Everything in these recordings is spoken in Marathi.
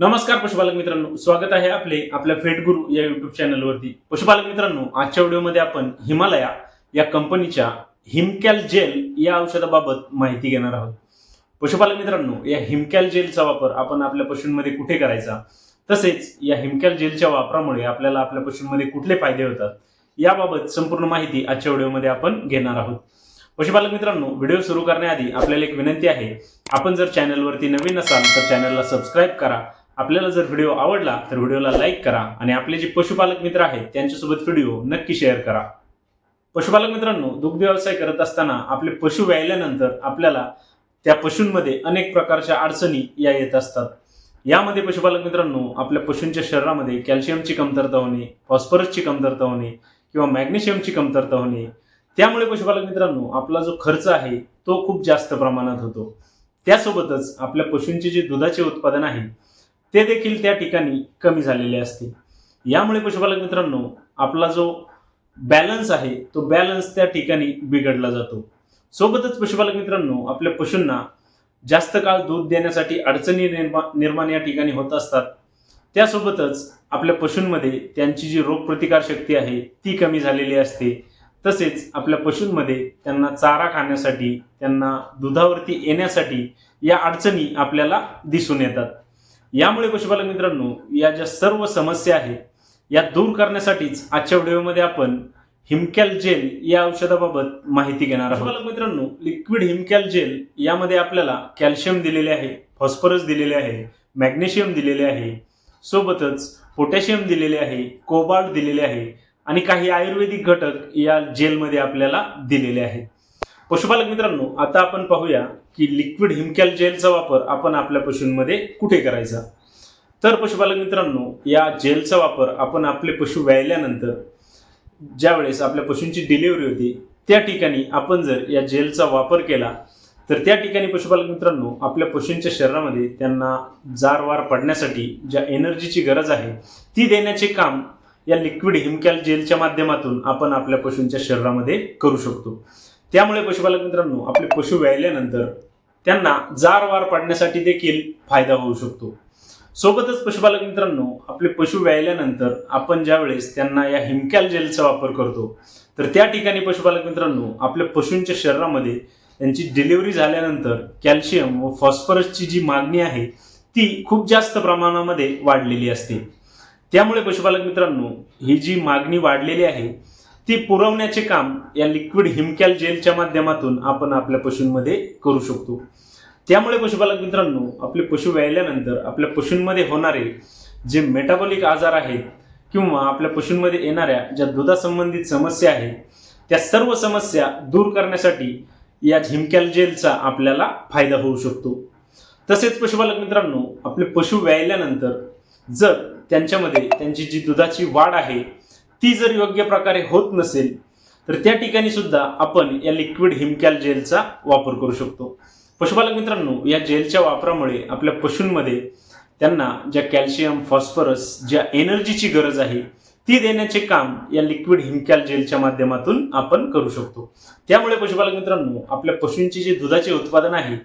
नमस्कार पशुपालक मित्रांनो स्वागत आहे आपले आपल्या फेट गुरु या युट्यूब चॅनलवरती पशुपालक मित्रांनो आजच्या व्हिडिओमध्ये आपण हिमालया या कंपनीच्या हिमकॅल जेल या औषधाबाबत माहिती घेणार आहोत. पशुपालक मित्रांनो या हिमकॅल जेलचा वापर आपण आपल्या पशूंमध्ये कुठे करायचा? तसेच या हिमकॅल जेलच्या वापरामुळे आपल्याला आपल्या पशूंमध्ये कुठले फायदे होतात? याबाबत संपूर्ण माहिती आजच्या व्हिडिओमध्ये आपण घेणार आहोत. पशुपालक मित्रांनो व्हिडिओ सुरू करण्याआधी आपल्याला एक विनंती आहे आपण जर चॅनलवरती नवीन असाल तर चॅनलला सबस्क्राईब करा. आपल्याला जर व्हिडिओ आवडला तर व्हिडिओला लाईक करा आणि आपले जे पशुपालक मित्र आहेत त्यांच्यासोबत व्हिडिओ नक्की शेअर करा. पशुपालक मित्रांनो दुग्ध व्यवसाय करत असताना आपले पशु व्यायल्यानंतर आपल्याला त्या पशूंमध्ये अनेक प्रकारच्या अडचणी या येत असतात. यामध्ये पशुपालक मित्रांनो आपल्या पशूंच्या शरीरामध्ये कॅल्शियमची कमतरता होणे फॉस्फरसची कमतरता होणे किंवा मॅग्नेशियमची कमतरता होणे त्यामुळे पशुपालक मित्रांनो आपला जो खर्च आहे तो खूप जास्त प्रमाणात होतो. त्यासोबतच आपल्या पशूंचे जे दुधाचे उत्पादन आहे ते देखील त्या ठिकाणी कमी झालेले असते यामुळे पशुपालक मित्रांनो आपला जो बॅलन्स आहे तो बॅलन्स त्या ठिकाणी बिघडला जातो. सोबतच पशुपालक मित्रांनो आपल्या पशूंना जास्त काळ दूध देण्यासाठी अडचणी निर्मा- निर्माण या ठिकाणी होत असतात. त्यासोबतच आपल्या पशूंमध्ये त्यांची जी रोगप्रतिकार शक्ती आहे ती कमी झालेली असते. तसेच आपल्या पशूंमध्ये त्यांना चारा खाण्यासाठी त्यांना दुधावरती येण्यासाठी या अडचणी आपल्याला दिसून येतात. यामुळे पशुपालक मित्रांनो या ज्या सर्व समस्या आहेत या दूर करण्यासाठीच आजच्या व्हिडिओमध्ये आपण हिमकॅल जेल या औषधाबाबत माहिती घेणार आहोत. पशुपालक मित्रांनो लिक्विड हिमकॅल जेल यामध्ये आपल्याला कॅल्शियम दिलेले आहे फॉस्फरस दिलेले आहे मॅग्नेशियम दिलेले आहे सोबतच पोटॅशियम दिलेले आहे कोबाल्ट दिलेले आहे आणि काही आयुर्वेदिक घटक या जेलमध्ये आपल्याला दिलेले आहेत. पशुपालक मित्रांनो आता आपण पाहूया की लिक्विड हिमकॅल जेलचा वापर आपण आपल्या पशूंमध्ये कुठे करायचा? तर पशुपालक मित्रांनो या जेलचा वापर आपण आपले पशु व्यायल्यानंतर ज्यावेळेस आपल्या पशूंची डिलिव्हरी होती त्या ठिकाणी आपण जर या जेलचा वापर केला तर त्या ठिकाणी पशुपालक मित्रांनो आपल्या पशूंच्या शरीरामध्ये त्यांना जारवार पडण्यासाठी ज्या एनर्जीची गरज आहे ती देण्याचे काम या लिक्विड हिमकॅल जेलच्या माध्यमातून आपण आपल्या पशूंच्या शरीरामध्ये करू शकतो. त्यामुळे पशुपालक मित्रांनो आपले पशु व्यायल्यानंतर त्यांना जारवार पाडण्यासाठी देखील फायदा होऊ शकतो. सोबतच पशुपालक मित्रांनो आपले पशु व्यायल्यानंतर आपण ज्यावेळेस त्यांना या हिमकॅल जेलचा वापर करतो तर त्या ठिकाणी पशुपालक मित्रांनो आपल्या पशूंच्या शरीरामध्ये त्यांची डिलिव्हरी झाल्यानंतर कॅल्शियम व फॉस्फरसची जी मागणी आहे ती खूप जास्त प्रमाणामध्ये वाढलेली असते. त्यामुळे पशुपालक मित्रांनो ही जी मागणी वाढलेली आहे ती पुरवण्याचे काम या लिक्विड हिमकॅल जेलच्या माध्यमातून आपण आपल्या पशूंमध्ये करू शकतो. त्यामुळे पशुपालक मित्रांनो आपले पशु व्यायल्यानंतर आपल्या पशूंमध्ये होणारे जे मेटाबॉलिक आजार आहेत किंवा आपल्या पशूंमध्ये येणाऱ्या ज्या दुधासंबंधित समस्या आहेत त्या सर्व समस्या दूर करण्यासाठी या हिमकॅल जेलचा आपल्याला फायदा होऊ शकतो. तसेच पशुपालक मित्रांनो आपले पशु व्यायल्यानंतर जर त्यांच्यामध्ये त्यांची जी दुधाची वाढ आहे ती जर योग्य प्रकारे होत नसेल तर त्या ठिकाणी सुद्धा आपण या लिक्विड हिमकॅल जेलचा वापर करू शकतो. पशुपालक मित्रांनो या जेलच्या वापरामुळे आपल्या पशूंमध्ये त्यांना ज्या कॅल्शियम फॉस्फरस ज्या एनर्जीची गरज आहे ती देण्याचे काम या लिक्विड हिमकॅल जेलच्या माध्यमातून आपण करू शकतो. त्यामुळे पशुपालक मित्रांनो आपल्या पशूंचे जे दुधाचे उत्पादन आहे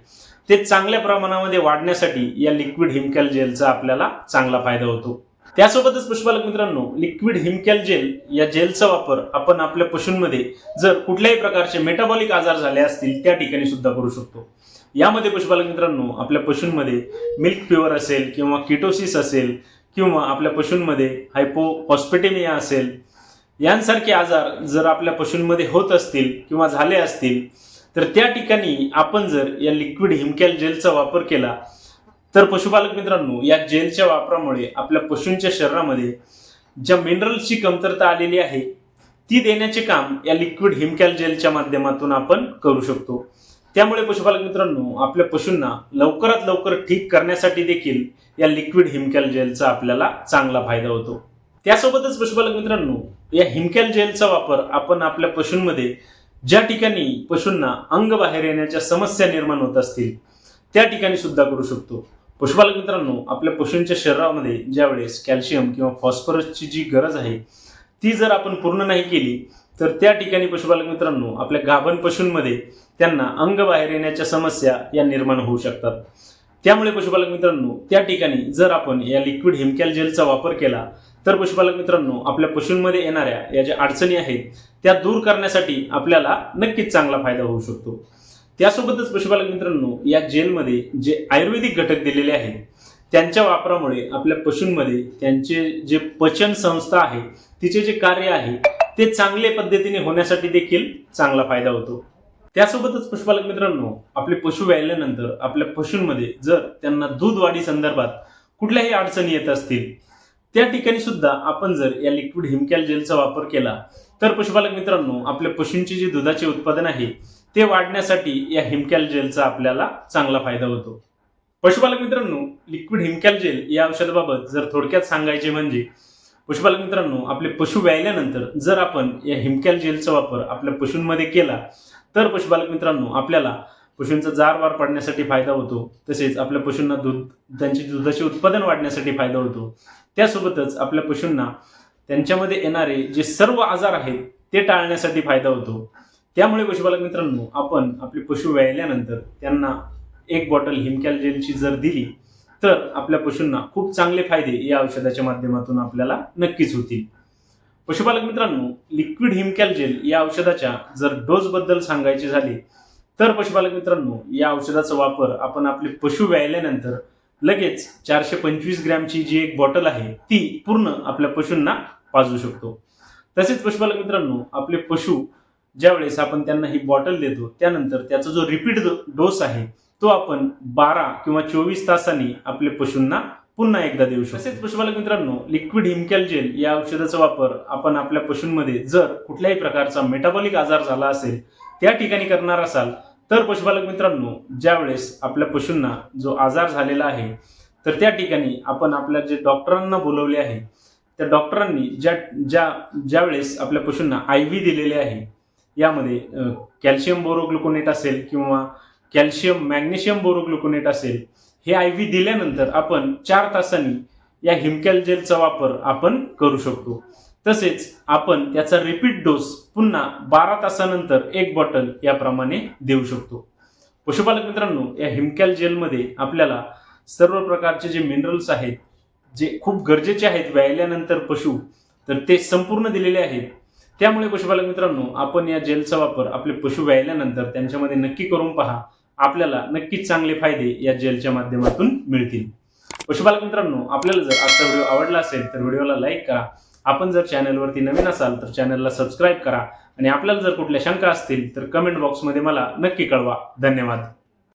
ते चांगल्या प्रमाणामध्ये वाढण्यासाठी या लिक्विड हिमकॅल जेलचा आपल्याला चांगला फायदा होतो. त्यासोबतच पशुपालक मित्रांनो लिक्विड हिमकॅल जेल या जेलचा वापर आपण आपल्या पशूंमध्ये जर कुठल्याही प्रकारचे मेटाबॉलिक आजार झाले असतील त्या ठिकाणी सुद्धा करू शकतो. यामध्ये पशुपालक मित्रांनो आपल्या पशूंमध्ये मिल्क फिवर असेल किंवा किटोसिस असेल किंवा आपल्या पशूंमध्ये हायपोहॉस्पिटेमिया असेल यांसारखे आजार जर आपल्या पशूंमध्ये होत असतील किंवा झाले असतील तर त्या ठिकाणी आपण जर या लिक्विड हिमकॅल जेलचा वापर केला तर पशुपालक मित्रांनो या जेलच्या वापरामुळे आपल्या पशूंच्या शरीरामध्ये ज्या मिनरल्सची कमतरता आलेली आहे ती देण्याचे काम या लिक्विड हिमकॅल जेलच्या माध्यमातून आपण करू शकतो. त्यामुळे पशुपालक मित्रांनो आपल्या पशूंना लवकरात लवकर ठीक करण्यासाठी देखील या लिक्विड हिमकॅल जेलचा आपल्याला चांगला फायदा होतो. त्यासोबतच पशुपालक मित्रांनो या हिमकॅल जेलचा वापर आपण आपल्या पशूंमध्ये ज्या ठिकाणी पशूंना अंग बाहेर येण्याच्या समस्या निर्माण होत असतील त्या ठिकाणी सुद्धा करू शकतो. पशुपालक मित्रांनो आपल्या पशूंच्या शरीरामध्ये ज्यावेळेस कॅल्शियम किंवा फॉस्फरसची जी गरज आहे ती जर आपण पूर्ण नाही केली तर त्या ठिकाणी पशुपालक मित्रांनो आपल्या गाभण पशूंमध्ये त्यांना अंग बाहेर येण्याच्या समस्या या निर्माण होऊ शकतात. त्यामुळे पशुपालक मित्रांनो त्या ठिकाणी जर आपण या लिक्विड हिमकॅल जेलचा वापर केला तर पशुपालक मित्रांनो आपल्या पशूंमध्ये येणाऱ्या या ज्या अडचणी आहेत त्या दूर करण्यासाठी आपल्याला नक्कीच चांगला फायदा होऊ शकतो. त्यासोबतच पशुपालक मित्रांनो या जेलमध्ये जे आयुर्वेदिक घटक दिलेले आहेत त्यांच्या वापरामुळे आपल्या पशूंमध्ये त्यांचे जे पचन संस्था आहे तिचे जे कार्य आहे ते चांगले पद्धतीने होण्यासाठी देखील चांगला फायदा होतो. त्यासोबतच पशुपालक मित्रांनो आपले पशु व्यायल्यानंतर आपल्या पशूंमध्ये जर त्यांना दूध वाढी संदर्भात कुठल्याही अडचणी येत असतील त्या ठिकाणी सुद्धा आपण जर या लिक्विड हिमकॅल जेलचा वापर केला तर पशुपालक मित्रांनो आपल्या पशूंचे जे दुधाचे उत्पादन आहे ते वाढण्यासाठी या हिमकॅल जेलचा आपल्याला चांगला फायदा होतो. पशुपालक मित्रांनो लिक्विड हिमकॅल जेल या औषधाबाबत जर थोडक्यात सांगायचे म्हणजे पशुपालक मित्रांनो आपले पशु व्यायल्यानंतर जर आपण या हिमकॅल जेलचा वापर आपल्या पशूंमध्ये केला तर पशुपालक मित्रांनो आपल्याला पशूंचा जार वार पडण्यासाठी फायदा होतो. तसेच आपल्या पशूंना दूध त्यांचे दुधाचे उत्पादन वाढण्यासाठी फायदा होतो. त्यासोबतच आपल्या पशूंना त्यांच्यामध्ये येणारे जे सर्व आजार आहेत ते टाळण्यासाठी फायदा होतो. त्यामुळे पशुपालक मित्रांनो आपण आपले पशु व्यायल्यानंतर त्यांना एक बॉटल हिमकॅल जेलची जर दिली तर आपल्या पशूंना खूप चांगले फायदे या औषधाच्या माध्यमातून आपल्याला नक्कीच होतील. पशुपालक मित्रांनो लिक्विड हिमकॅल जेल या औषधाच्या जर डोस बद्दल सांगायचे झाले तर पशुपालक मित्रांनो या औषधाचा वापर आपण आपले पशु व्यायल्यानंतर लगेच चारशे पंचवीस ग्रॅमची जी एक बॉटल आहे ती पूर्ण आपल्या पशूंना पाजू शकतो. तसेच पशुपालक मित्रांनो आपले पशु ज्यावेळेस आपण त्यांना ही बॉटल देतो त्यानंतर त्याचा जो रिपीट डोस आहे तो आपण बारा किंवा चोवीस तासांनी आपल्या पशूंना पुन्हा एकदा देऊ शकतो. तसेच पशुपालक मित्रांनो लिक्विड हिमकॅल जेल या औषधाचा वापर आपण आपल्या पशूंमध्ये जर कुठल्याही प्रकारचा मेटाबॉलिक आजार झाला असेल त्या ठिकाणी करणार असाल तर पशुपालक मित्रांनो ज्यावेळेस आपल्या पशूंना जो आजार झालेला आहे तर त्या ठिकाणी आपण आपल्या जे डॉक्टरांना बोलवले आहे त्या डॉक्टरांनी ज्या ज्या ज्यावेळेस आपल्या पशूंना आय व्ही दिलेले आहे यामध्ये कॅल्शियम बोरोग्लुकोनेट असेल किंवा कॅल्शियम मॅग्नेशियम बोरोग्लुकोनेट असेल हे आय व्ही दिल्यानंतर आपण चार तासांनी या हिमकॅल जेलचा वापर आपण करू शकतो. तसेच आपण त्याचा रिपीट डोस पुन्हा बारा तासानंतर एक बॉटल याप्रमाणे देऊ शकतो. पशुपालक मित्रांनो या हिमकॅल जेलमध्ये आपल्याला सर्व प्रकारचे जे मिनरल्स आहेत जे खूप गरजेचे आहेत व्यायल्यानंतर पशु तर ते संपूर्ण दिलेले आहेत. त्यामुळे पशुपालक मित्रांनो आपण या जेलचा वापर आपले पशु व्यायल्यानंतर त्यांच्यामध्ये नक्की करून पहा. आपल्याला नक्कीच चांगले फायदे या जेलच्या माध्यमातून मिळतील. पशुपालक मित्रांनो आपल्याला जर आजचा व्हिडिओ आवडला असेल तर व्हिडिओला लाईक करा. आपण जर चॅनलवरती नवीन असाल तर चॅनलला सबस्क्राईब करा. आणि आपल्याला जर कुठल्या शंका असतील तर कमेंट बॉक्समध्ये मला नक्की कळवा. धन्यवाद.